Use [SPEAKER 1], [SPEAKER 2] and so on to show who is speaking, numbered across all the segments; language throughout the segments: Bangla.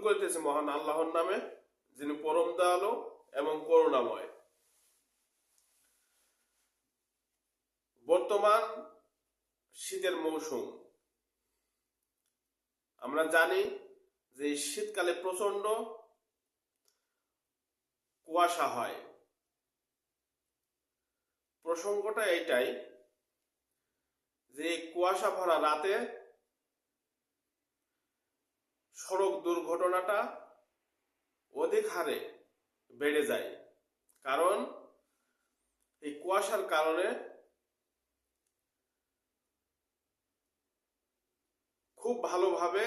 [SPEAKER 1] করিতেছি মহান আল্লাহর নামে, যিনি পরম দয়ালু এবং করুণাময়। বর্তমান শীতের মৌসুম। আমরা জানি যে শীতকালে প্রচণ্ড কুয়াশা হয়। প্রসঙ্গটা এইটাই যে কুয়াশা ভরা রাতে সড়ক দুর্ঘটনাটা অধিক হারে বেড়ে যায়। কারণ এই কুয়াশার কারণে খুব ভালোভাবে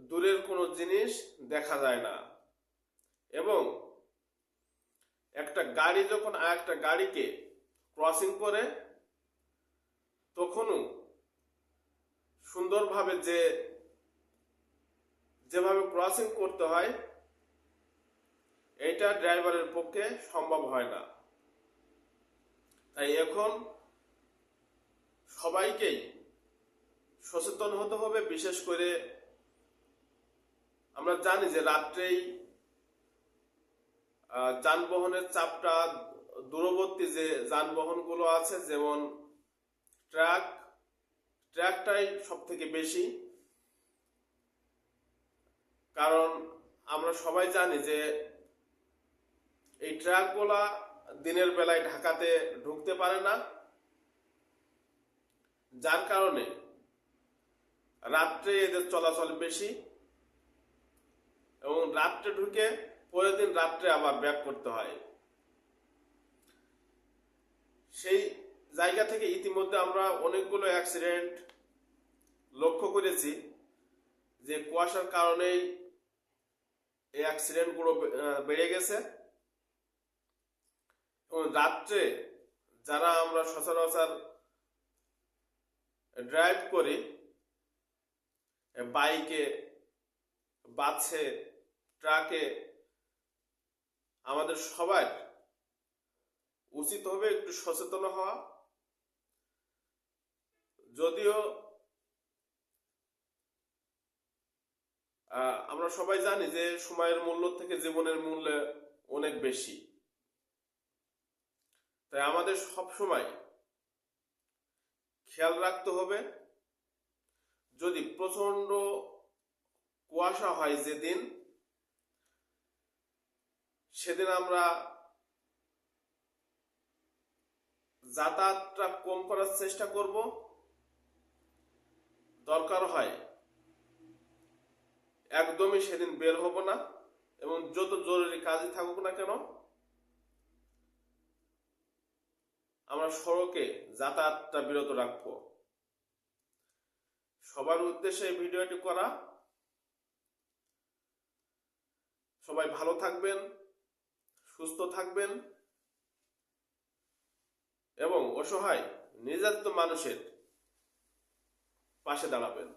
[SPEAKER 1] দূরের কোনো জিনিস দেখা যায় না। এবং একটা গাড়ি যখন আর একটা গাড়িকে ক্রসিং করে, তখনও সুন্দরভাবে যে যেভাবে ক্রসিং করতে হয়, এটা ড্রাইভারের পক্ষে সম্ভব হয় না। তাই এখন সবাইকেই সচেতন হতে হবে, বিশেষ করে আমরা জানি যে রাত্রেই যানবাহনের চাপটা দূরবর্তী যে যানবাহনগুলো আছে, যেমন ট্রাক, ট্রাকটাই সব থেকে বেশি। কারণ আমরা সবাই জানি যে এই ট্রাকগুলা দিনের বেলায় ঢাকাতে ঢুকতে পারে না। যার কারণে রাত্রে এদের চলাচল বেশি এবং রাত্রে ঢুকে পরের দিন রাত্রে আবার ব্যাক করতে হয়। সেই জায়গা থেকে ইতিমধ্যে আমরা অনেকগুলো অ্যাক্সিডেন্ট লক্ষ্য করেছি যে কুয়াশার কারণেই এই অ্যাক্সিডেন্টগুলো বেড়ে গেছে। এবং রাত্রে যারা আমরা সচরাচর ড্রাইভ করি বাইকে বাসে ট্রাকে আমাদের সবার উচিত হবে একটু সচেতন হওয়া। যদিও আমরা সবাই জানি যে সময়ের মূল্য থেকে জীবনের মূল্য অনেক বেশি। তাই আমাদের সব সময় খেয়াল রাখতে হবে, যদি প্রচণ্ড কুয়াশা হয় যেদিন, সেদিন আমরা যাতায়াতটা কম করার চেষ্টা করব। দরকার হয় একদমই সেদিন বের হব না এবং যত জরুরি কাজই থাকুক না কেন, আমরা সড়কে যাতায়াতটা বিরত রাখব। সবার উদ্দেশ্যে এই ভিডিওটি করা। সবাই ভালো থাকবেন, সুস্থ থাকবেন এবং অসহায়, নির্যাতিত মানুষের পাশে দাঁড়াবেন।